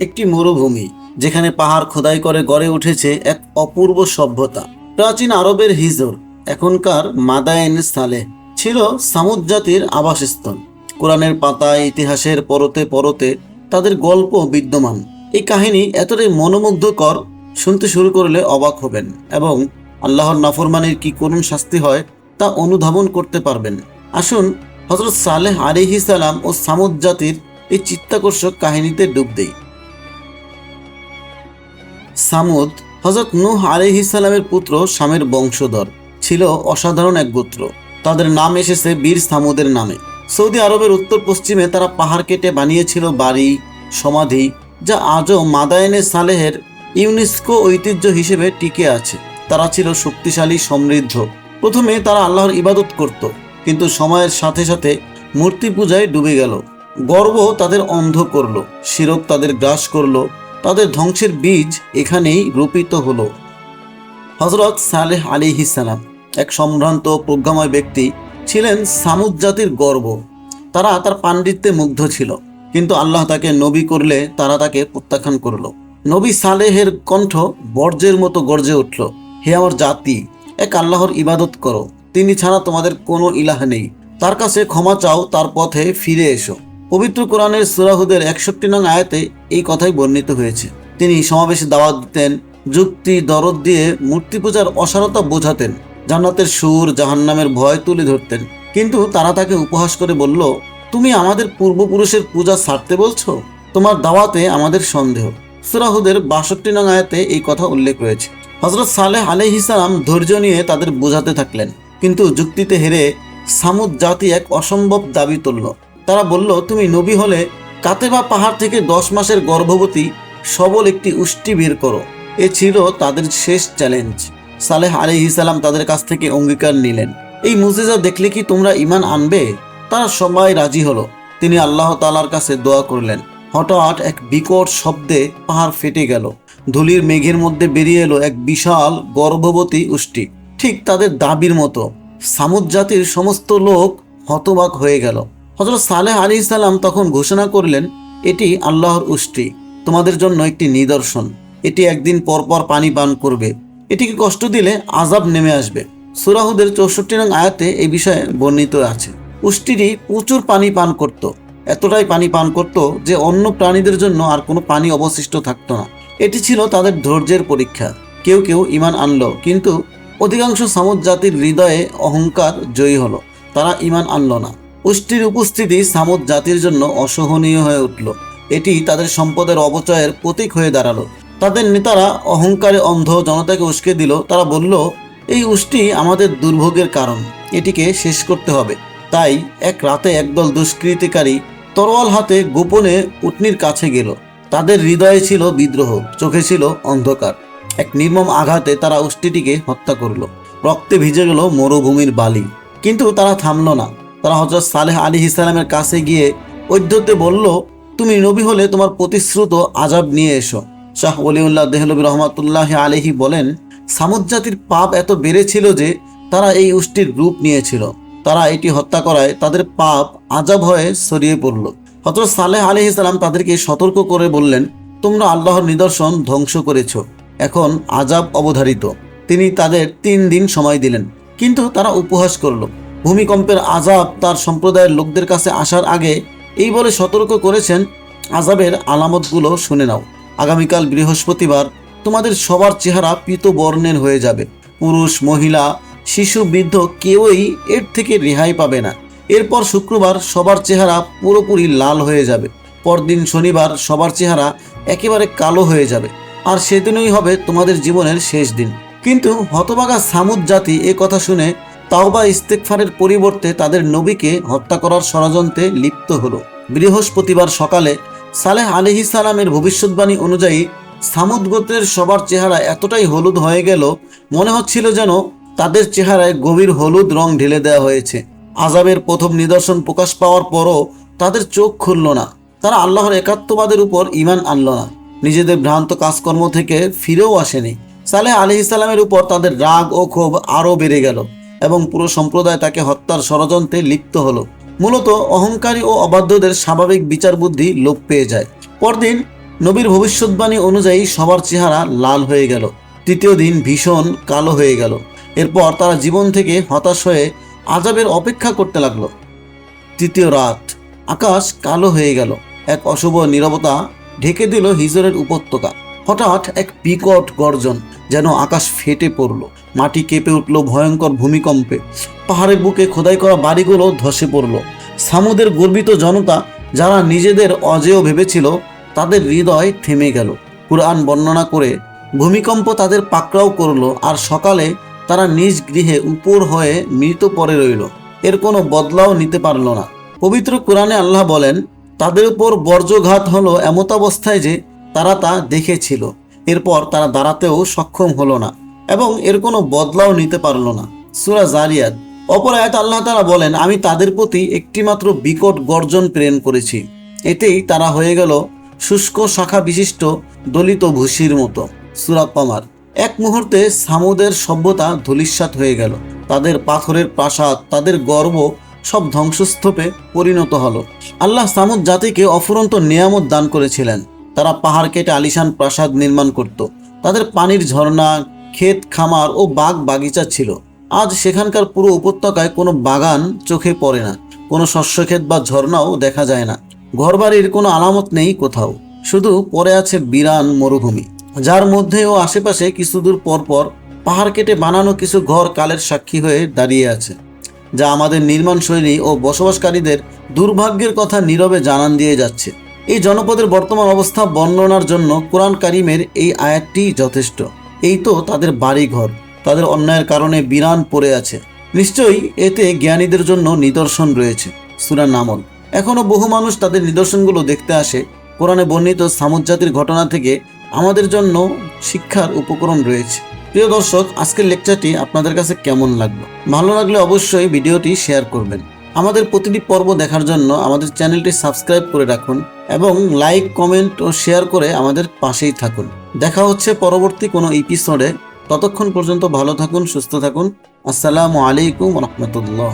একটি মরুভূমি, যেখানে পাহাড় খোদাই করে গড়ে উঠেছে এক অপূর্ব সভ্যতা। প্রাচীন আরবের হিজর, এখনকার মাদায়েন সালে ছিল সামুদ জাতির আবাসস্থল। কোরআনের পাতায়, ইতিহাসের পরতে পরতে তাদের গল্প বিদ্যমান। এই কাহিনী এতটাই মনোমুগ্ধকর, শুনতে শুরু করলে অবাক হবেন এবং আল্লাহর নাফরমানের কি করুণ শাস্তি হয় তা অনুধাবন করতে পারবেন। আসুন হজরত সালেহ আলিহি সালাম ও সামুদ জাতির এই চিত্তাকর্ষক কাহিনীতে ডুব দেই। সামুদ হজরত নূহ আলিহি সালামের পুত্র শামের বংশধর, ছিল অসাধারণ এক গোত্র। তাদের নাম এসেছে বীর সামুদের নামে। সৌদি আরবের উত্তর পশ্চিমে তারা পাহাড় কেটে বানিয়েছিল বাড়ি, সমাধি, যা আজও মাদায়নে সালেহের ইউনেস্কো ঐতিহ্য হিসেবে টিকে আছে। তারা ছিল শক্তিশালী, সমৃদ্ধ। প্রথমে তারা আল্লাহর ইবাদত করত, কিন্তু সময়ের সাথে সাথে মূর্তি পূজায় ডুবে গেল। গর্ব তাদের অন্ধ করল শিরক তাদের গ্রাস করল তাদের ধ্বংসের বীজ এখানেই রোপিত হলো। হজরত সালেহ আলী সালাম এক সম্ভ্রান্ত প্রজ্ঞাময় ব্যক্তি ছিলেন সামুদ জাতির গর্ব। তারা তার পাণ্ডিত্যে মুগ্ধ ছিল, কিন্তু আল্লাহ তাকে নবী করলে তারা তাকে প্রত্যাখ্যান করল। নবী সালেহের কণ্ঠ বর্জ্যের মতো গর্জে উঠল, হে আমার জাতি, এক আল্লাহর ইবাদত করো। তিনি ছাড়া তোমাদের কোনো ইলাহ নেই। তার কাছে ক্ষমা চাও, তার পথে ফিরে এসো। পবিত্র কোরআনের সুরাহুদের একষট্টি নং আয়াতে এই কথাই বর্ণিত হয়েছে। তিনি সমাবেশে দাওয়াত দিতেন, যুক্তি, দরদ দিয়ে মূর্তি পূজার অসারতা বোঝাতেন, জান্নাতের সুর, জাহান্নামের ভয় তুলে ধরতেন। কিন্তু তারা তাকে উপহাস করে বলল, তুমি আমাদের পূর্বপুরুষের পূজা ছাড়তে বলছো? তোমার দাওয়াতে আমাদের সন্দেহ। সুরাহুদের বাষট্টি নং আয়াতে এই কথা উল্লেখ রয়েছে। হজরত সালেহ আলহিসাম ধৈর্য নিয়ে তাদের বোঝাতে থাকলেন, কিন্তু যুক্তিতে হেরে সামুদ জাতি এক অসম্ভব দাবি তুলল। তারা বলল, তুমি নবী হলে কাতেবা পাহাড় থেকে দশ মাসের গর্ভবতী সবল একটি উষ্টি বের করো। এ ছিল তাদের শেষ চ্যালেঞ্জ সালেহ আলহিসাল্লাম তাদের কাছ থেকে অঙ্গীকার নিলেন। এই মুজিজা দেখলে কি তোমরা ইমান আনবে? তারা সবাই রাজি হলো। তিনি আল্লাহ তালার কাছে দোয়া করলেন। হঠাৎ এক বিকট শব্দে পাহাড় ফেটে গেল। ধুলির মেঘের মধ্যে বেরিয়ে এলো এক বিশাল গর্ভবতী উষ্টি। ঠিক তাদের দাবির মতো। সামুদ জাতির সমস্ত লোক হতবাক হয়ে গেল। হজরত সালেহ আলী ইসলাম তখন ঘোষণা করলেন, এটি আল্লাহর উষ্টি তোমাদের জন্য একটি নিদর্শন। এটি একদিন পরপর পানি পান করবে। এটিকে কষ্ট দিলে আজাব নেমে আসবে। সুরাহুদের চৌষট্টি নং আয়াতে এই বিষয়ে বর্ণিত আছে। উষ্টিটি প্রচুর পানি পান করত। এতটাই পানি পান করত যে অন্য প্রাণীদের জন্য আর কোনো পানি অবশিষ্ট থাকতো না। এটি ছিল তাদের ধৈর্যের পরীক্ষা। কেউ কেউ ইমান আনলো, কিন্তু অধিকাংশ সামুদ জাতির হৃদয়ে অহংকার জয়ী হলো। তারা ইমান আনল না। পুষ্টির উপস্থিতি সামুদ জাতির জন্য অসহনীয় হয়ে উঠল। এটি তাদের সম্পদের অপচয়ের প্রতীক হয়ে দাঁড়াল। তাদের নেতারা অহংকারে অন্ধ জনতাকে উস্কে দিল। তারা বলল, এই উষ্টি আমাদের দুর্ভোগের কারণ। এটিকে শেষ করতে হবে। তাই এক রাতে একদল দুষ্কৃতিকারী তরোয়াল হাতে গোপনে উটনির কাছে গেল। তাদের হৃদয়ে ছিল বিদ্রোহ, চোখে ছিল অন্ধকার। এক নির্মম আঘাতে তারা উষ্টিটিকে হত্যা করল। রক্তে ভিজে গেল মরুভূমির বালি। কিন্তু তারা থামল না। তারা হজরত সালেহ আলী ইসলামের কাছে গিয়ে ঐদ্যতে বলল, তুমি নবী হলে তোমার প্রতিশ্রুত আজাব নিয়ে এসো। শাহ ওলিউল্লাহ দেহলবী রহমাতুল্লাহ আলহি বলেন, সামুদ জাতির পাপ এত বেড়েছিল যে তারা এই উষ্টির রূপ নিয়েছিল। তারা এটি হত্যা করায় তাদের পাপ আজাব হয়ে ছড়িয়ে পড়ল। হজরত সালেহ আলী ইসলাম তাদেরকে সতর্ক করে বললেন, তোমরা আল্লাহর নিদর্শন ধ্বংস করেছ। এখন আজাব অবধারিত। তিনি তাদের তিন দিন সময় দিলেন, কিন্তু তারা উপহাস করল। ভূমিকম্পের আজাব তার সম্প্রদায়ের লোকদের কাছে আসার আগে এই বলে সতর্ক করেছেন। আজাবের আলামতগুলো শুনে নাও। আগামীকাল বৃহস্পতিবার তোমাদের সবার চেহারা পীত বর্ণের হয়ে যাবে। পুরুষ, মহিলা, শিশু, বৃদ্ধ কেউই এর থেকে রেহাই পাবে না। এরপর শুক্রবার সবার চেহারা পুরোপুরি লাল হয়ে যাবে। পরদিন শনিবার সবার চেহারা একেবারে কালো হয়ে যাবে। আর সেদিনই হবে তোমাদের জীবনের শেষ দিন। কিন্তু হতবাগা সামুদ জাতি এ কথা শুনে তাওবা ইস্তেকফারের পরিবর্তে তাদের নবীকে হত্যা করার ষড়যন্ত্রে লিপ্ত হলো। বৃহস্পতিবার সকালে সালেহ আলহি সালামের ভবিষ্যৎবাণী অনুযায়ী সামুদ গোত্রের সবার চেহারা এতটাই হলুদ হয়ে গেল, মনে হচ্ছিল যেন তাদের চেহারায় গভীর হলুদ রং ঢেলে দেওয়া হয়েছে। আজাবের প্রথম নিদর্শন প্রকাশ পাওয়ার পরও তাদের চোখ খুলল না। তারা আল্লাহর একাত্মবাদের উপর ইমান আনল না। নিজেদের ভ্রান্ত কাজকর্ম থেকে ফিরেও আসেনি। সালেহ আলি ইসলামের উপর তাদের রাগ ও ক্ষোভ আরও বেড়ে গেল। এবং পুরো সম্প্রদায় তাকে হত্যার ষড়যন্ত্রে লিপ্ত হলো। মূলত অহংকারী ও অবাধ্যদের স্বাভাবিক বিচার বুদ্ধি লোপ পেয়ে যায়। পরদিন নবীর ভবিষ্যৎবাণী অনুযায়ী সবার চেহারা লাল হয়ে গেল। তৃতীয় দিন ভীষণ কালো হয়ে গেল। এরপর তারা জীবন থেকে হতাশ হয়ে আজাবের অপেক্ষা করতে লাগল। তৃতীয় রাত, আকাশ কালো হয়ে গেল। এক অশুভ নীরবতা ঢেকে দিল হিজরের উপত্যকা। হঠাৎ এক বিকট গর্জন। যেন আকাশ ফেটে পড়ল, মাটি কেঁপে উঠল ভয়ঙ্কর ভূমিকম্পে। পাহাড়ের বুকে খোদাই করা বাড়িগুলো ধসে পড়ল। সামুদের গর্বিত জনতা যারা নিজেদের অজেয় ভেবেছিল তাদের হৃদয় থেমে গেল। কুরআন বর্ণনা করে, ভূমিকম্প তাদের পাকড়াও করল আর সকালে তারা নিজ গৃহে উপর হয়ে মৃত পড়ে রইল। এর কোনো বদলাও নিতে পারল না। পবিত্র কোরআনে আল্লাহ বলেন, তাদের উপর বর্জ্যঘাত হলো এমতাবস্থায় যে তারা তা দেখেছিল। এরপর তারা দাঁড়াতেও সক্ষম হলো না এবং এর কোনো বদলাও নিতে পারল না। সুরা জারিয়াত অপর আল্লাহ তারা বলেন, আমি তাদের প্রতি একটিমাত্র বিকট গর্জন প্রেরণ করেছি। এতেই তারা হয়ে গেল শুষ্ক শাখা বিশিষ্ট দলিত ভুসির মতো। সুরা কমার। এক মুহূর্তে সামুদের সভ্যতা ধূলিসাৎ হয়ে গেল। তাদের পাথরের প্রাসাদ, তাদের গর্ব সব ধ্বংসস্তূপে পরিণত হলো। আল্লাহ সামুদ জাতিকে অফুরন্ত নিয়ামত দান করেছিলেন। তারা পাহাড় কেটে আলিশান প্রাসাদ নির্মাণ করত। তাদের পানির ঝর্ণা, ক্ষেত খামার ও বাগ বাগিচা ছিল। আজ সেখানকার পুরো উপত্যকায় কোনো বাগান চোখে পড়ে না। কোনো শস্যক্ষেত বা ঝর্ণাও দেখা যায় না। ঘরবাড়ির কোনো আলামত নেই কোথাও। শুধু পরে আছে বিরান মরুভূমি, যার মধ্যে ও আশেপাশে কিছু দূর পর পর পাহাড় কেটে বানানো কিছু ঘর কালের সাক্ষী হয়ে দাঁড়িয়ে আছে, যা আমাদের নির্মাণ শৈলী ও বসবাসকারীদের দুর্ভাগ্যের কথা নীরবে জানান দিয়ে যাচ্ছে। এই জনপদের বর্তমান অবস্থা বর্ণনার জন্য কোরআন কারিমের এই আয়াতটি যথেষ্ট। এই তো তাদের বাড়িঘর। তাদের অন্যায়ের কারণে বিরান পড়ে আছে। নিশ্চয়ই এতে জ্ঞানীদের জন্য নিদর্শন রয়েছে। সুরা নামল। এখনও বহু মানুষ তাদের নিদর্শনগুলো দেখতে আসে। কোরআনে বর্ণিত সামুদ জাতির ঘটনা থেকে আমাদের জন্য শিক্ষার উপকরণ রয়েছে। প্রিয় দর্শক, আজকের লেকচারটি আপনাদের কাছে কেমন লাগল? ভালো লাগলে অবশ্যই ভিডিওটি শেয়ার করবেন। আমাদের প্রতিটি পর্ব দেখার জন্য আমাদের চ্যানেলটি সাবস্ক্রাইব করে রাখুন এবং লাইক, কমেন্ট ও শেয়ার করে আমাদের পাশেই থাকুন। দেখা হচ্ছে পরবর্তী কোনো এপিসোডে ততক্ষণ পর্যন্ত ভালো থাকুন, সুস্থ থাকুন। আসসালামু আলাইকুম রহমতুল্লাহ।